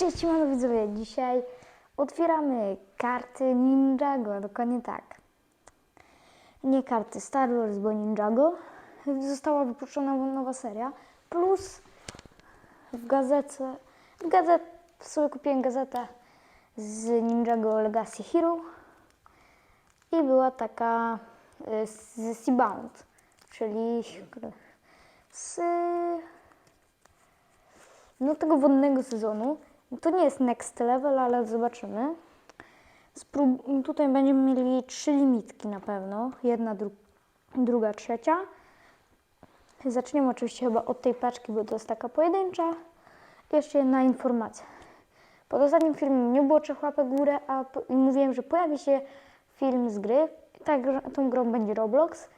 Cześć mano widzowie, dzisiaj otwieramy karty Ninjago, dokładnie tak. Nie karty Star Wars, bo Ninjago. Została wypuszczona nowa seria, plus w gazecie, w gazet, sobie kupiłem gazetę z Ninjago Legacy Hero i była taka y, z Seabound, czyli z no, tego wodnego sezonu. To nie jest next level, ale zobaczymy. Sprób tutaj będziemy mieli trzy limitki na pewno. Jedna, dru druga, trzecia. Zaczniemy oczywiście chyba od tej paczki, bo to jest taka pojedyncza. Jeszcze jedna informacja. Pod ostatnim filmem nie było trzech łapek górę, a mówiłem, że pojawi się film z gry. Tak, tą grą będzie Roblox.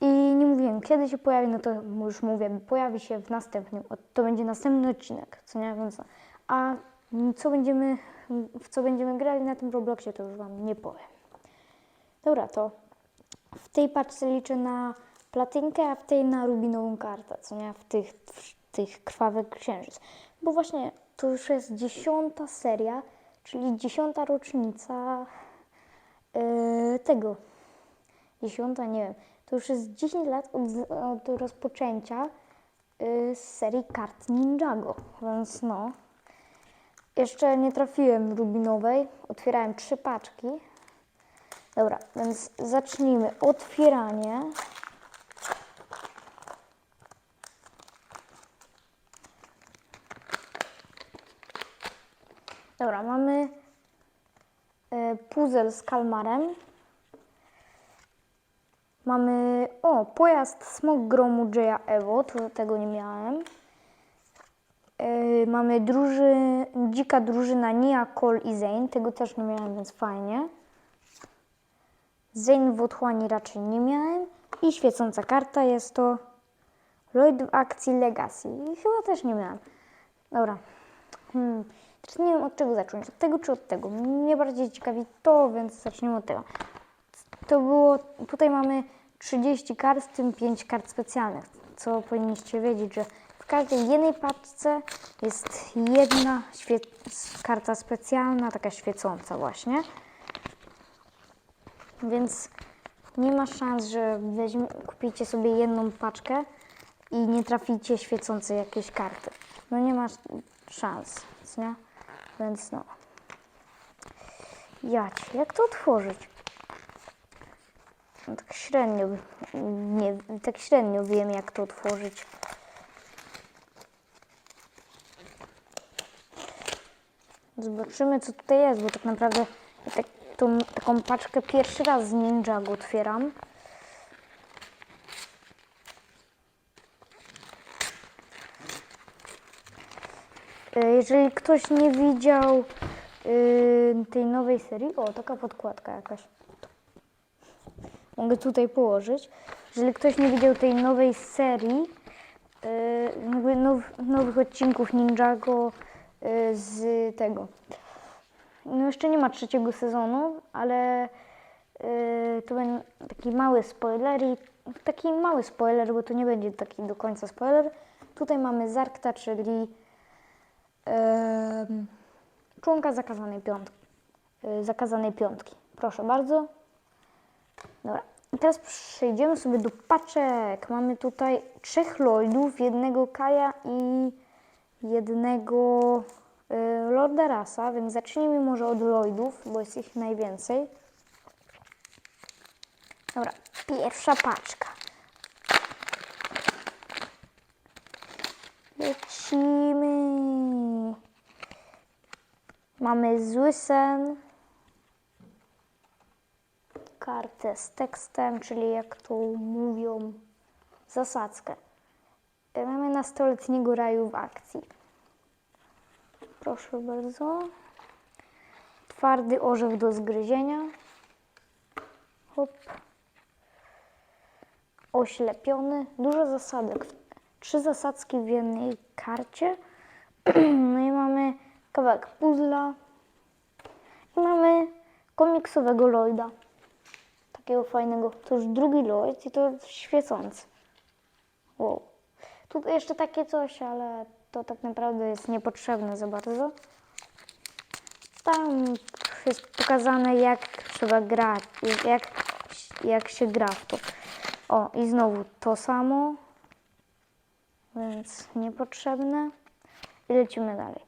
I nie mówiłem, kiedy się pojawi, no to już mówię, pojawi się w następnym, to będzie następny odcinek, co nie, więc, a co będziemy, w co będziemy grali na tym Robloxie, to już Wam nie powiem. Dobra, to w tej paczce liczę na platynkę, a w tej na rubinową kartę, co nie, w tych, w tych krwawych księżyc. Bo właśnie to już jest dziesiąta seria, czyli dziesiąta rocznica yy, tego, dziesiąta, nie wiem, to już jest 10 lat od, od rozpoczęcia y, serii kart Ninjago, więc no. Jeszcze nie trafiłem rubinowej, otwierałem trzy paczki. Dobra, więc zacznijmy otwieranie. Dobra, mamy y, puzzle z kalmarem. Mamy, o, pojazd Smog Gromu Jaya Evo, tego nie miałem. Yy, mamy druży, dzika drużyna Nia, Cole i Zane, tego też nie miałem, więc fajnie. Zane w otchłani raczej nie miałem. I świecąca karta jest to Lloyd w akcji Legacy. I chyba też nie miałem. Dobra. Hmm. Teraz nie wiem od czego zacząć. Od tego czy od tego. Mnie bardziej ciekawi to, więc zaczniemy od tego. To było, tutaj mamy 30 kart, w tym 5 kart specjalnych. Co powinniście wiedzieć, że w każdej jednej paczce jest jedna karta specjalna, taka świecąca właśnie. Więc nie ma szans, że weźmie, kupicie sobie jedną paczkę i nie traficie świecącej jakiejś karty. No nie ma szans, nie? Więc no. Jać, jak to otworzyć? No tak średnio, nie, tak średnio wiem jak to otworzyć. Zobaczymy co tutaj jest, bo tak naprawdę tak, tą, taką paczkę pierwszy raz z Ninjago otwieram. E, Jeżeli ktoś nie widział y, tej nowej serii, o taka podkładka jakaś. Mogę tutaj położyć. Jeżeli ktoś nie widział tej nowej serii, y, now, nowych odcinków Ninjago z tego. No jeszcze nie ma trzeciego sezonu, ale y, to będzie taki mały spoiler i taki mały spoiler, bo to nie będzie taki do końca spoiler. Tutaj mamy Zarkta, czyli członka zakazanej piątki. y, Zakazanej piątki. Proszę bardzo. Dobra. I teraz przejdziemy sobie do paczek. Mamy tutaj trzech Lloydów, jednego Kaja i jednego y, Lorda Rasa, więc zacznijmy może od Lloydów, bo jest ich najwięcej. Dobra, pierwsza paczka. Lecimy. Mamy zły sen, kartę z tekstem, czyli jak to mówią, zasadzkę. Mamy nastoletniego raju w akcji. Proszę bardzo. Twardy orzech do zgryzienia. Hop. Oślepiony. Dużo zasadek. Trzy zasadzki w jednej karcie. No i mamy kawałek puzzla. I mamy komiksowego Lloyda takiego fajnego. To już drugi Lloyd i to świecący. Wow. Tu jeszcze takie coś, ale to tak naprawdę jest niepotrzebne za bardzo. Tam jest pokazane, jak trzeba grać, jak, jak się gra w to. O, i znowu to samo, więc niepotrzebne. I lecimy dalej.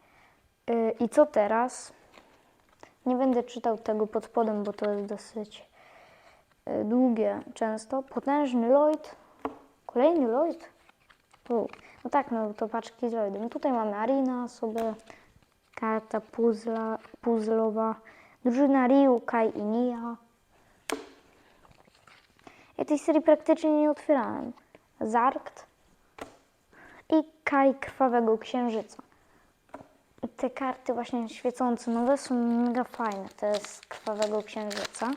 Yy, I co teraz? Nie będę czytał tego pod spodem, bo to jest dosyć y, długie często. Potężny Lloyd. Kolejny Lloyd? U, No tak, no to paczki z Lloydem. Tutaj mamy Arina sobie, karta puzzla, puzzlowa, drużyna Ryu, Kai i Nia. Ja tej serii praktycznie nie otwierałem. Zarkt i Kai Krwawego Księżyca. I te karty właśnie świecące nowe są mega fajne. To jest Krwawego Księżyca.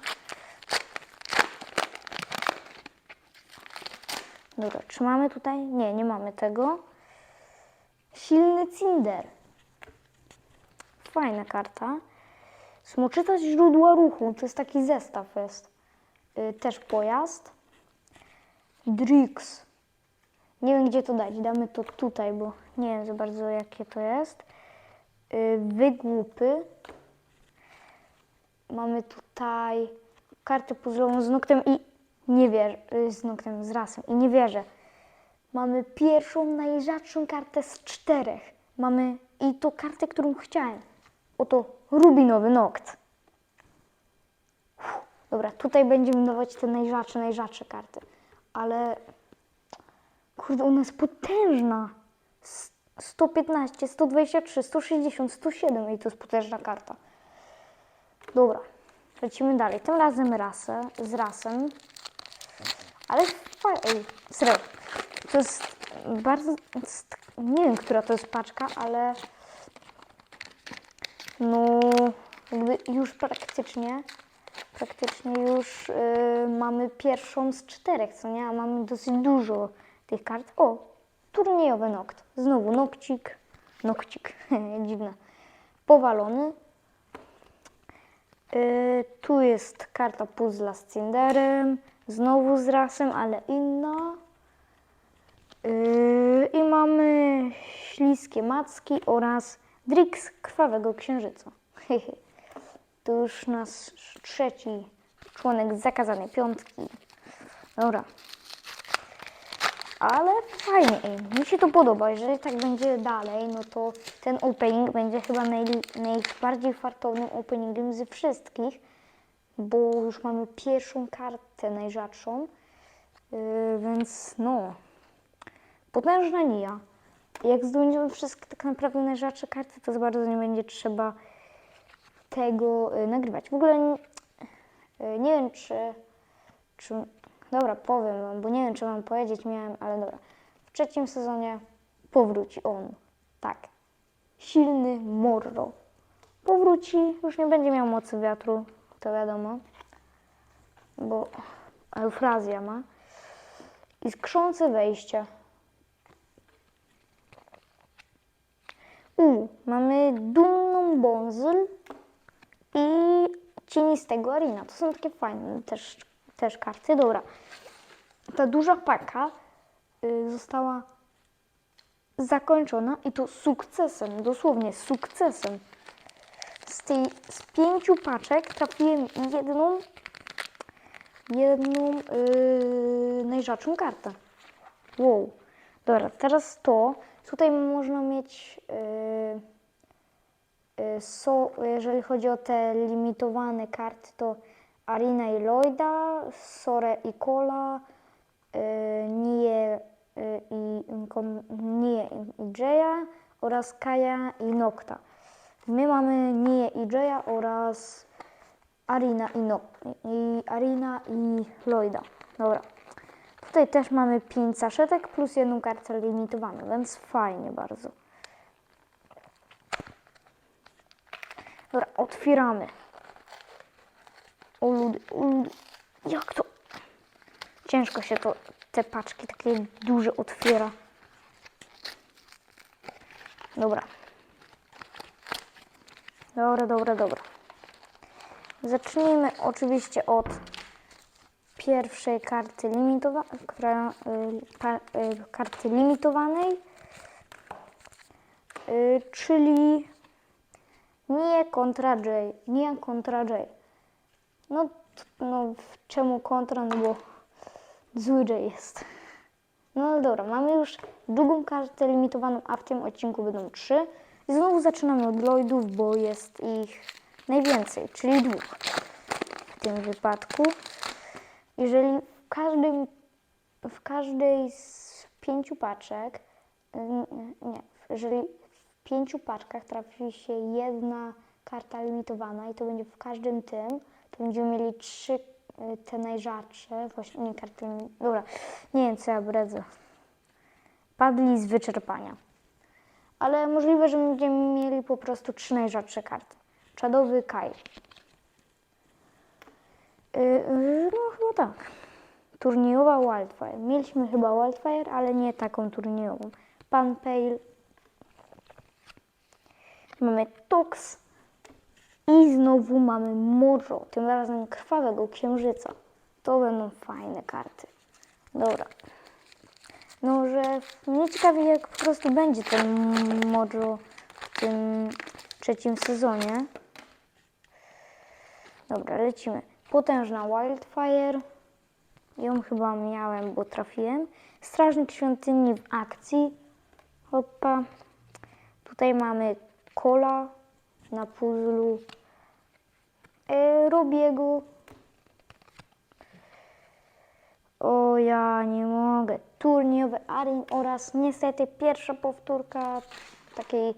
Dobra, czy mamy tutaj? Nie, nie mamy tego. Silny Cinder. Fajna karta. Smoczyca źródła ruchu. To jest taki zestaw jest. Y, też pojazd. Drix. Nie wiem, gdzie to dać. Damy to tutaj, bo nie wiem za bardzo, jakie to jest. Y, Wygłupy. Mamy tutaj kartę puzzlową z noktem i nie wierzę, y, z noktem, z rasem i nie wierzę. Mamy pierwszą, najrzadszą kartę z czterech. Mamy i to kartę, którą chciałem. Oto rubinowy nokt. Uff, Dobra, tutaj będziemy dawać te najrzadsze, najrzadsze karty. Ale kurde, ona jest potężna. S- 115, 123, 160, 107 i to jest potężna karta. Dobra, lecimy dalej. Tym razem rasę, z rasem. Ale fajnie, serio, to jest bardzo, nie wiem, która to jest paczka, ale no jakby już praktycznie, praktycznie już y, mamy pierwszą z czterech, co nie? A mamy dosyć dużo tych kart. O, turniejowy nokt. Znowu nokcik, nokcik, dziwne. Powalony. Y, tu jest karta puzzla z Cinderem, znowu z rasem, ale inna. Y, I mamy śliskie macki oraz Drix krwawego księżyca. to już nasz trzeci członek zakazanej piątki. Dobra. Ale fajnie, mi się to podoba. Jeżeli tak będzie dalej, no to ten opening będzie chyba naj, najbardziej fartownym openingiem ze wszystkich, bo już mamy pierwszą kartę najrzadszą, yy, więc no, potężna Nia. Jak zdobędziemy wszystkie tak naprawdę najrzadsze karty, to za bardzo nie będzie trzeba tego y, nagrywać. W ogóle y, nie wiem, czy, czy. Dobra, powiem Wam, bo nie wiem, czy Wam powiedzieć miałem, ale dobra. W trzecim sezonie powróci on. Tak. Silny Morro. Powróci, już nie będzie miał mocy wiatru, to wiadomo, bo eufrazja ma. I skrzące wejście. U, mamy dumną Bonzyl i cienistego Arina. To są takie fajne też, też karty. Dobra. Ta duża paka y, została zakończona i to sukcesem, dosłownie sukcesem. Z tej z pięciu paczek trafiłem jedną jedną yy, najrzadszą kartę. Wow. Dobra, teraz to. Tutaj można mieć yy, yy, so, jeżeli chodzi o te limitowane karty, to Arina i Lloyda, Sore i Kola, yy, Nie yy, i Nie i Jaya oraz Kaja i Nokta. My mamy Nie i Jaya oraz Arina i, no, i Arina i Lloyda. Dobra. Tutaj też mamy 5 saszetek plus jedną kartę limitowaną, więc fajnie bardzo. Dobra, otwieramy. O ludy, o ludy. Jak to? Ciężko się to, te paczki takie duże otwiera. Dobra. Dobra, dobra, dobra. Zacznijmy oczywiście od pierwszej karty, limitowa- która, y, pa- y, karty limitowanej. y, czyli nie kontra J, nie kontra J. No, no czemu kontra, no bo zły J jest. No dobra, mamy już drugą kartę limitowaną, a w tym odcinku będą trzy. I znowu zaczynamy od Lloydów, bo jest ich najwięcej, czyli dwóch w tym wypadku. Jeżeli w każdym, w każdej z pięciu paczek, y, nie, jeżeli w pięciu paczkach trafi się jedna karta limitowana i to będzie w każdym tym, to będziemy mieli trzy y, te najrzadsze, właśnie nie karty, dobra, nie wiem co ja bredzę. Padli z wyczerpania. Ale możliwe, że będziemy mieli po prostu trzy najrzadsze karty. Czadowy Kai. Yy, no chyba tak. Turniejowa Wildfire. Mieliśmy chyba Wildfire, ale nie taką turniejową. Pan Pale. Mamy Tox. I znowu mamy Moro. Tym razem krwawego księżyca. To będą fajne karty. Dobra. No, że mnie ciekawi, jak po prostu będzie ten Mojo w tym trzecim sezonie. Dobra, lecimy. Potężna Wildfire. Ją chyba miałem, bo trafiłem. Strażnik świątyni w akcji. Hopa. Tutaj mamy Kola na puzzlu. E, Robiego. O, ja nie mogę. Turniejowy Arin oraz niestety pierwsza powtórka takiej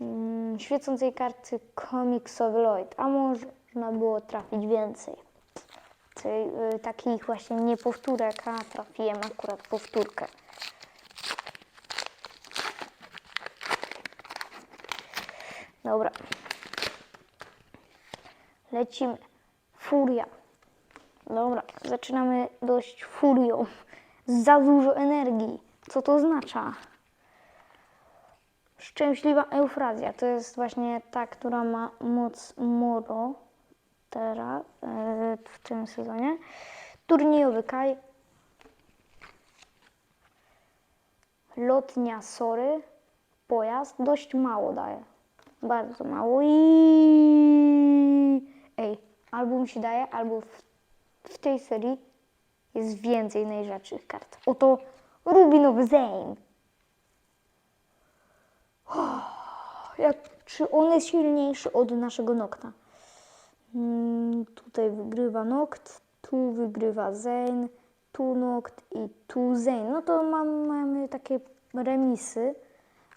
mm, świecącej karty komiksowy Lloyd. A można było trafić więcej. Czyli y, takich właśnie nie powtórek, a trafiłem akurat powtórkę. Dobra. Lecimy. Furia. Dobra, zaczynamy dość furią. Za dużo energii. Co to oznacza? Szczęśliwa eufrazja to jest właśnie ta, która ma moc Moro teraz e, w tym sezonie. Turniejowy Kaj. Lotnia Sory. Pojazd dość mało daje. Bardzo mało i ej, albo mi się daje, albo w, w tej serii jest więcej najrzadszych kart. Oto Rubinowy Zane. Jak, czy on jest silniejszy od naszego Nokta? Mm, tutaj wygrywa Nokt, tu wygrywa Zane, tu Nokt i tu Zane. No to mam, mamy takie remisy,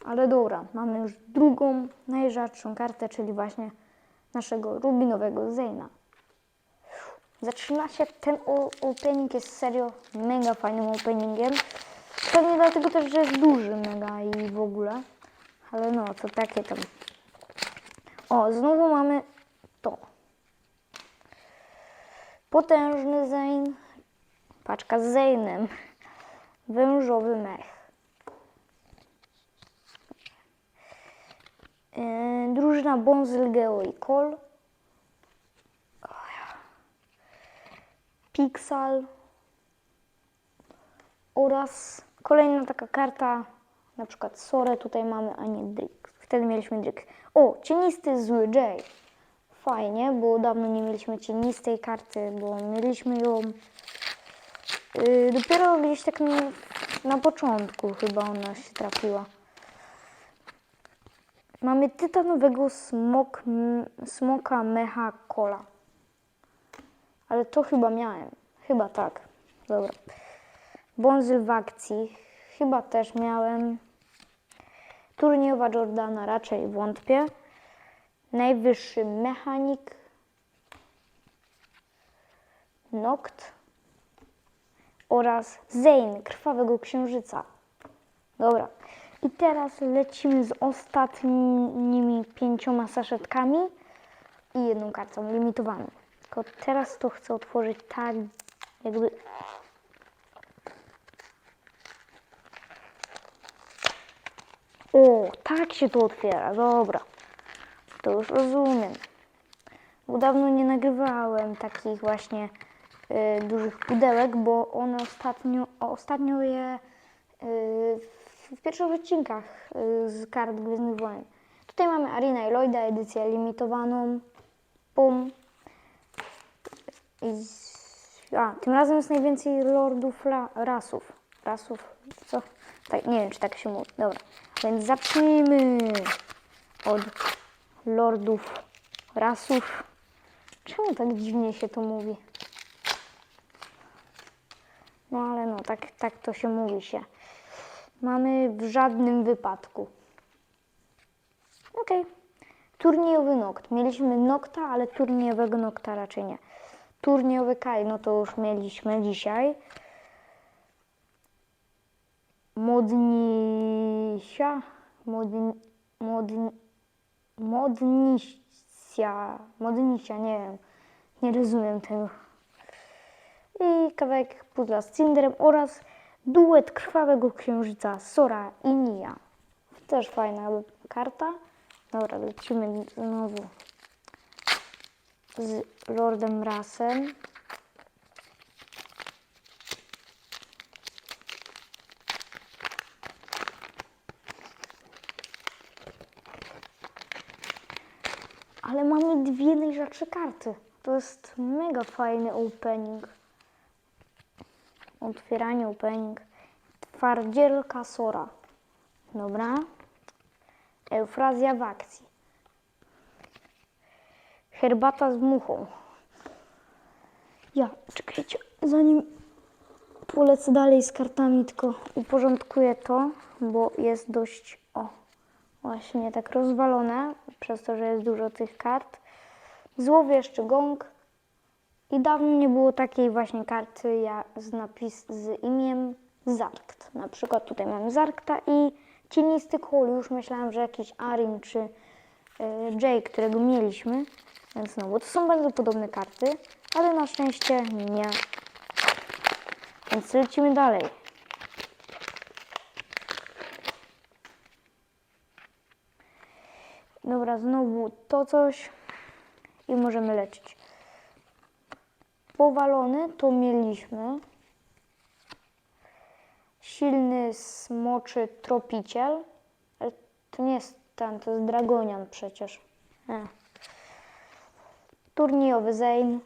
ale dobra, mamy już drugą najrzadszą kartę, czyli właśnie naszego rubinowego Zana. Zaczyna się ten opening jest serio mega fajnym openingiem. Pewnie dlatego też, że jest duży mega i w ogóle. Ale no, to takie tam. O, znowu mamy to. Potężny Zane. Paczka z Zane'em. Wężowy mech. Yy, drużyna Bonzyl, Geo i Kol. Pixel oraz kolejna taka karta, na przykład Sore tutaj mamy, a nie Drick. Wtedy mieliśmy Drick. O, cienisty zły J. Fajnie, bo dawno nie mieliśmy cienistej karty, bo mieliśmy ją yy, dopiero gdzieś tak na, na początku chyba ona się trafiła. Mamy tytanowego smok, smoka mecha kola. Ale to chyba miałem. Chyba tak. Dobra. Bonzyl w akcji. Chyba też miałem. Turniejowa Jordana raczej wątpię. Najwyższy mechanik. Nokt. Oraz Zane, krwawego księżyca. Dobra. I teraz lecimy z ostatnimi pięcioma saszetkami i jedną kartą limitowaną. Tylko teraz to chcę otworzyć tak, jakby. O, tak się to otwiera, dobra. To już rozumiem. Bo dawno nie nagrywałem takich właśnie y, dużych pudełek, bo one ostatnio, ostatnio je y, w pierwszych odcinkach y, z kart Gwiezdnych Wojen. Tutaj mamy Arina i Lloyda, edycję limitowaną. Pum. A, tym razem jest najwięcej lordów la... rasów. Rasów? Co? Tak, nie wiem, czy tak się mówi. Dobra. Więc zacznijmy od lordów rasów. Czemu tak dziwnie się to mówi? No ale no, tak, tak to się mówi się. Mamy w żadnym wypadku. Okej. Turniejowy nokt. Mieliśmy nokta, ale turniejowego nokta raczej nie. Turniejowy kaj, no to już mieliśmy dzisiaj. Modnisia. Modni, modni, modnisia. Modnisia, nie wiem. Nie rozumiem tego. I kawałek pudla z Cinderem oraz duet krwawego księżyca Sora i Nia. Też fajna karta. Dobra, lecimy znowu z Lordem Rasem. Ale mamy dwie najrzadsze karty. To jest mega fajny opening. Otwieranie opening. Twardzielka Sora. Dobra. Eufrazja w akcji. Herbata z muchą. Ja, czekajcie, zanim polecę dalej z kartami, tylko uporządkuję to, bo jest dość, o, właśnie tak rozwalone, przez to, że jest dużo tych kart. Złowieszczy gong. I dawno nie było takiej właśnie karty ja, z napis z imieniem Zarkt. Na przykład tutaj mamy Zarkta i cienisty król. Już myślałam, że jakiś Arin czy Jay, którego mieliśmy. Więc no, bo to są bardzo podobne karty, ale na szczęście nie. Więc lecimy dalej. Dobra, znowu to coś i możemy lecieć. Powalony to mieliśmy. Silny smoczy tropiciel. Ale to nie jest ten, to jest dragonian przecież. E. Turniejowy Zane.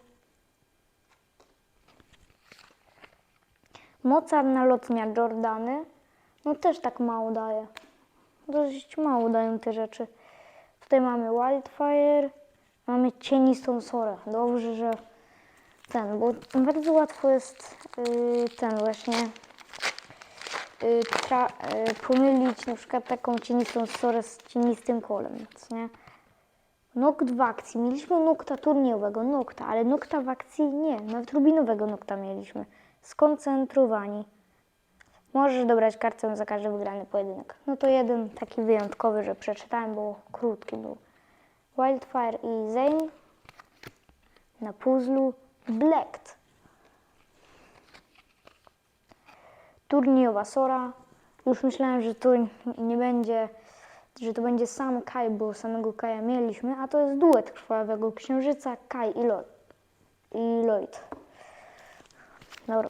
Mocarna lotnia Jordany. No też tak mało daje. Dość mało dają te rzeczy. Tutaj mamy Wildfire. Mamy cienistą sorę. Dobrze, że ten, bo bardzo łatwo jest yy, ten właśnie yy, tra, yy, pomylić na przykład taką cienistą sorę z cienistym kolem, nie? Nokt w akcji. Mieliśmy nokta turniejowego, nokta, ale nokta w akcji nie. Nawet rubinowego nokta mieliśmy. Skoncentrowani. Możesz dobrać kartę za każdy wygrany pojedynek. No to jeden taki wyjątkowy, że przeczytałem, bo krótki był. Wildfire i Zane na puzzlu Blacked. Turniejowa Sora. Już myślałem, że to nie będzie, że to będzie sam Kai, bo samego Kaja mieliśmy, a to jest duet krwawego księżyca Kai i Lloyd. I Lloyd. Dobra.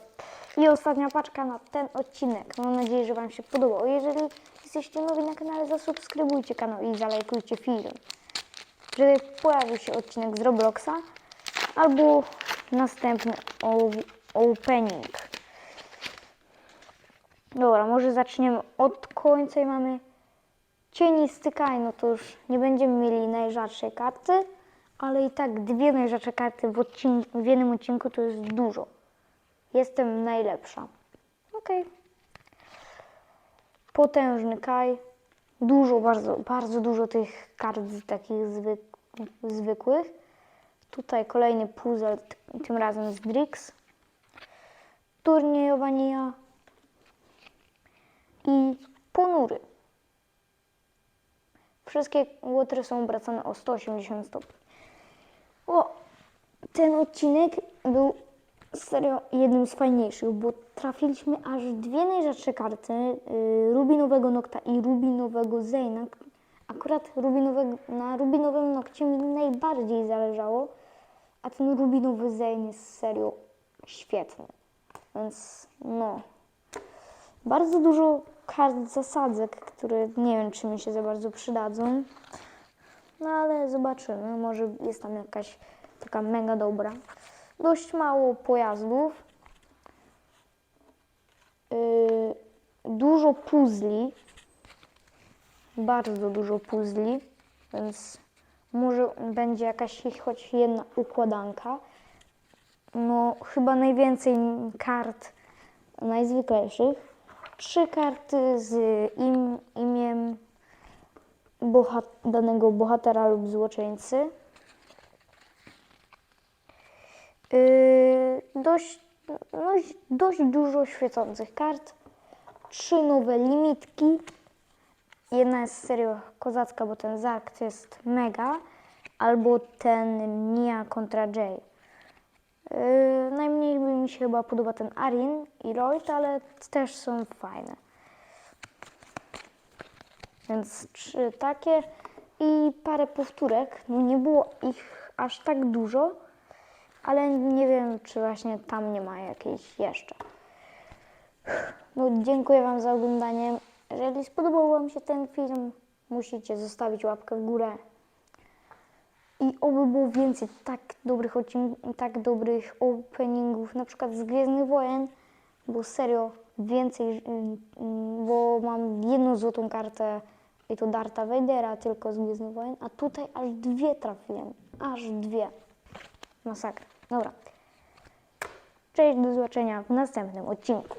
I ostatnia paczka na ten odcinek. Mam nadzieję, że Wam się podobał. Jeżeli jesteście nowi na kanale, zasubskrybujcie kanał i zalajkujcie film żeby pojawił się odcinek z Robloxa albo następny opening. Dobra, może zaczniemy od końca i mamy cienisty kaj, no to już nie będziemy mieli najrzadszej karty, ale i tak dwie najrzadsze karty w, odcinku, w jednym odcinku to jest dużo. Jestem najlepsza. Okej. Potężny kaj. Dużo, bardzo, bardzo dużo tych kart takich zwyk, zwykłych. Tutaj kolejny puzzle, tym razem z Brix. Turniejowania i ponury. Wszystkie łotry są obracane o 180 stopni. O, ten odcinek był serio jednym z fajniejszych, bo trafiliśmy aż dwie najrzadsze karty y, Rubinowego Nokta i Rubinowego Zejna. Akurat rubinowego, na Rubinowym Nokcie mi najbardziej zależało, a ten Rubinowy Zejn jest serio świetny. Więc no, bardzo dużo kart zasadzek, które nie wiem, czy mi się za bardzo przydadzą. No ale zobaczymy, może jest tam jakaś taka mega dobra. Dość mało pojazdów. Yy, dużo puzli. Bardzo dużo puzli, więc może będzie jakaś choć jedna układanka. No, chyba najwięcej kart najzwyklejszych. Trzy karty z im, imiem bohat danego bohatera lub złoczyńcy. Yy, dość, no, dość dużo świecących kart. Trzy nowe limitki. Jedna jest serio kozacka, bo ten Zark to jest mega. Albo ten Nia kontra Jay. Yy, najmniej mi się chyba podoba ten Arin i Lloyd, ale też są fajne. Więc trzy takie i parę powtórek. No nie było ich aż tak dużo, ale nie wiem, czy właśnie tam nie ma jakiejś jeszcze. No, dziękuję Wam za oglądanie. Jeżeli spodobał Wam się ten film, musicie zostawić łapkę w górę. I oby było więcej tak dobrych odcinków, tak dobrych openingów, na przykład z Gwiezdnych Wojen, bo serio więcej, ym, ym, bo mam jedną złotą kartę i to Darta Vadera tylko z Gwiezdnych Wojen, a tutaj aż dwie trafiłem, aż dwie. Masakra. Dobra. Cześć, do zobaczenia w następnym odcinku.